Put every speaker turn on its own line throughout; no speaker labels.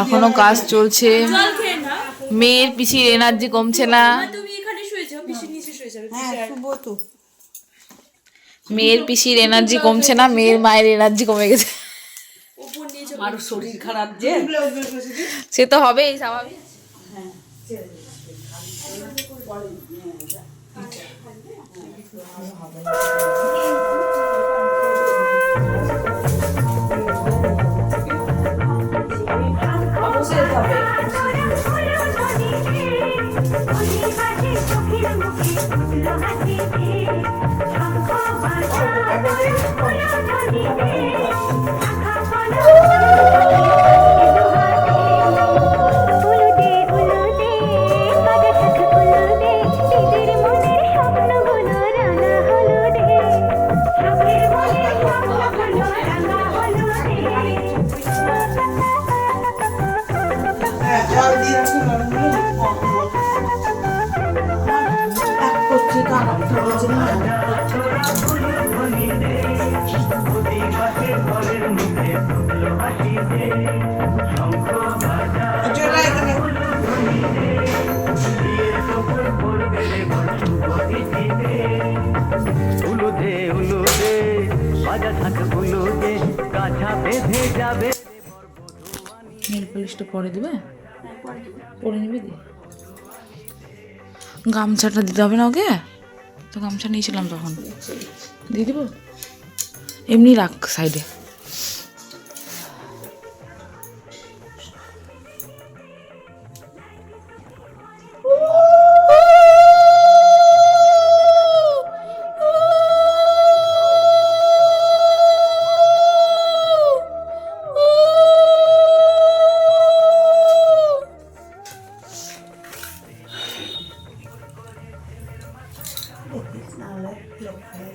এখনও কাজ চলছে। মেয়ের পিছির এনার্জি কমছে না।
তুমি এখানে শুয়ে যাও পিসির নিচে শুয়ে যাবে
হ্যাঁ
মেয়ের পিসির এনার্জি কমছে না মেয়ের মায়ের এনার্জি কমে গেছে।
শরীর খারাপ যে।
সে তো হবেই স্বাভাবিক।
উলুদে
নেল পলিশটা পরে দেবে? পরে নিবি গামছাটা দিতে হবে না ওকে? তো গামছা নিয়েছিলাম তখন। দিয়ে দিব? এমনি রাখ সাইডে।
It's lapis nalar lokal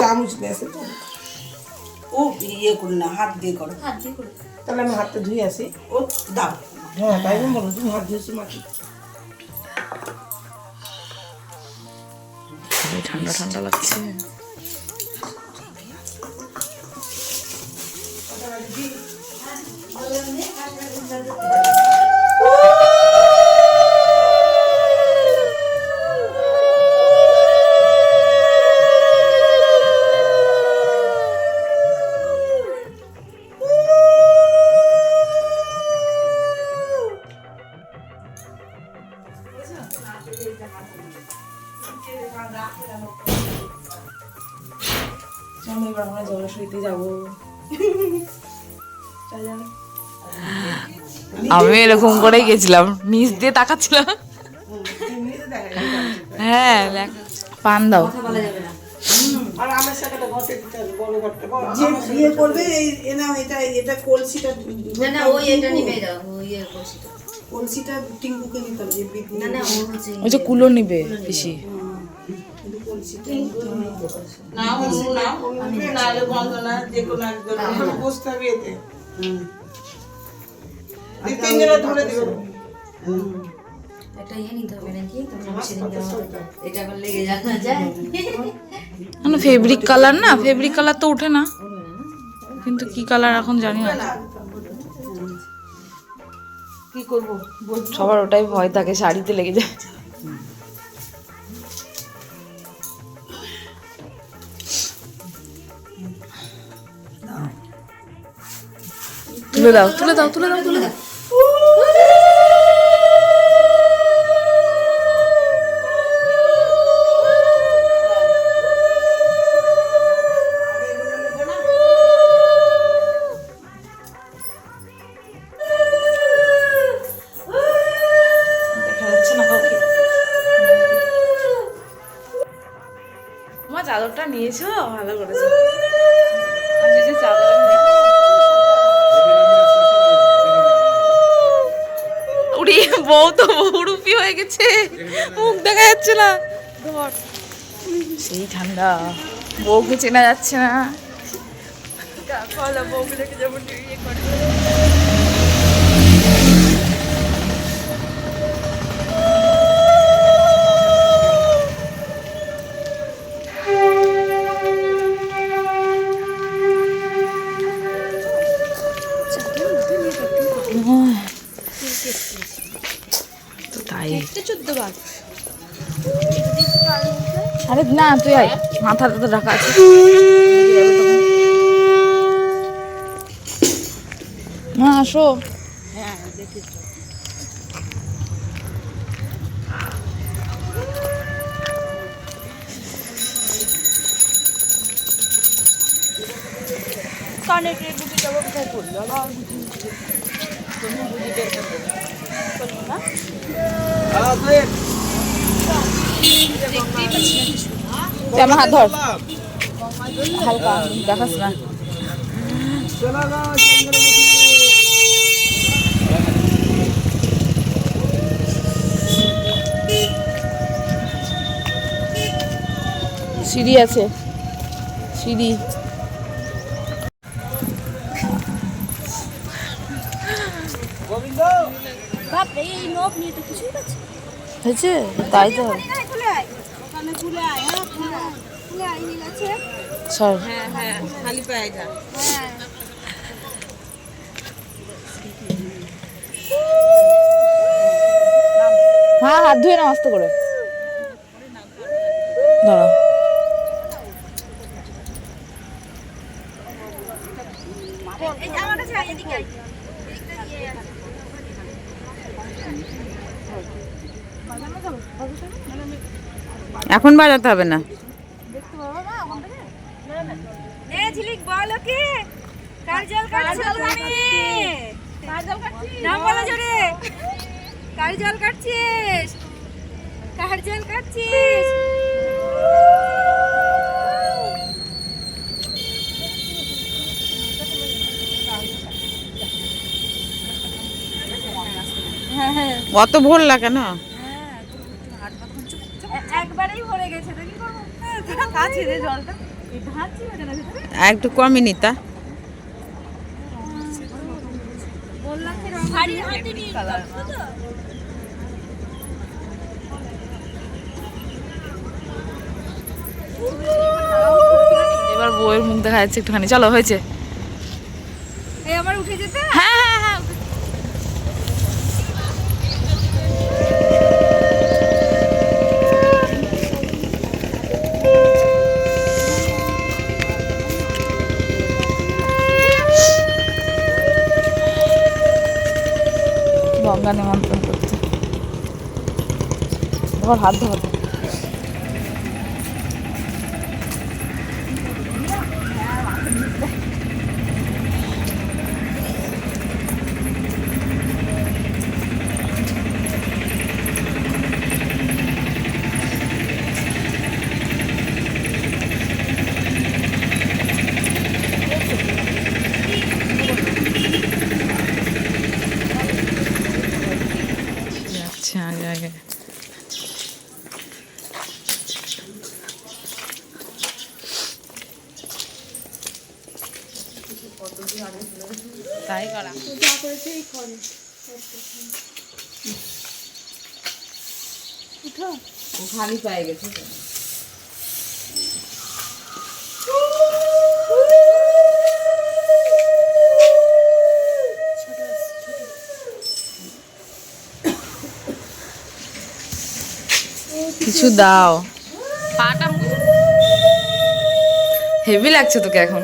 চামচ নিয়ে আসে। তো ও ইয়ে করে না হাত দিয়ে করো।
হাত দিয়ে করে।
তাহলে আমি হাতটা ধুয়ে আসি। ও দাও। হ্যাঁ তাই আমি বলো তুমি হাত ধুয়েছো মাটি।
ঠান্ডা ঠান্ডা লাগছে। আমি এবার আমরা জলাশয়তে যাব। আমি এরকম করেই গেছিলাম। নিচ দিয়ে তাকাচ্ছিলাম। হ্যাঁ দেখ। পান দাও।
ওই এটা নিবে দাও ওই ইয়ে কলসিটা।
কলসিটা টিঙ্কুকে নিতে হবে যে বিয়ে
না না ও হচ্ছে
ওই যে কুলো নিবে পিসি।
না। নাহলে যে কোনো একজন বসতে হবে এতে। তিনজনে ধরে দিবে।
ইয়ে
ফেব্রিক কালার না ফেব্রিক কালার তো ওঠে না। কিন্তু কি কালার এখন জানি না।
কি করব?
সবার ওটাই ভয় থাকে শাড়িতে লেগে যায়। তুলে দাও তুলে দাও তুলে দাও তুলে দাও। চাদরটা নিয়েছো? ভালো করেছ। বউ তো বহুরূপী হয়ে গেছে। মুখ দেখা যাচ্ছে না। সেই ঠান্ডা। বউকে চেনা যাচ্ছে না।
দেখে যেমন ইয়ে করে।
আরে না তুই আয়। মাথাটা তো ঢাকা আছে। মা আসো।
কানে কে বুঝে যাব কোথায় করল
তুই আমার হাত ধর? হালকা দেখাস না। সিঁড়ি আছে। সিঁড়ি
বাপরে এই নখ নিয়ে তো কিছুই পাচ্ছি
হয়েছে? তাই তো।
হ্যাঁ হ্যাঁ খালি পায়ে যা
হ্যাঁ হাত ধুয়ে নাও আস্তে করে দাঁড়াও এখন বাজাতে হবে না?
কার জল কাটছিস? কার জল কাটছিস?
অত ভোর লাগে না?
একবারেই ভরে গেছে তো কি করব? কাছে রে জলটা। এই ধার ছিল কেন ভিতরে?
একটু কমই নিতা এবার বউয়ের মুখ দেখা যাচ্ছে একটুখানি। চলো হয়েছে।
আমার উঠে যেতে?
হ্যাঁ ধর হাত ধর যাচ্ছে আগে আগে তাই করা ও খালি পায়ে গেছে। কিছু দাও। পাটা হেভি লাগছে তোকে এখন।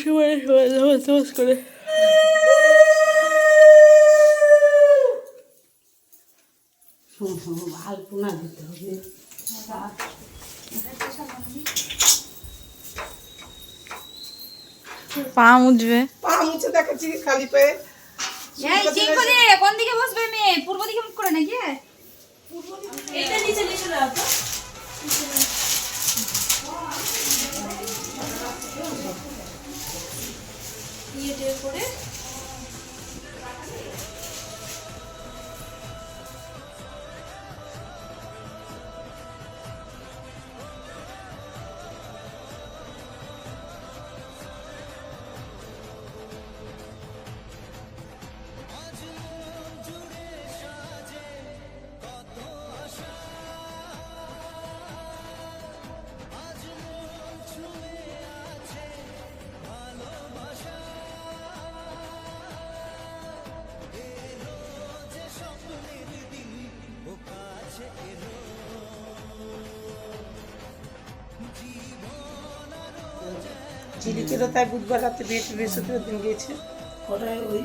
সবাই ধস করে।
আলপনা দিতে হবে।
পা মুজবে
পা মুছে দেখাচ্ছি খালি পায়ে।
এই ঠিক করে কোন দিকে বসবে মেয়ে? পূর্ব দিকে মুখ করে নাকি? এটা নিচে নিচে দাও তো। ইয়ে টের করে
ছিল তাই বুধবার রাতে বিয়ে বৃহস্পতিবার দিন গিয়েছে। ওরা ওই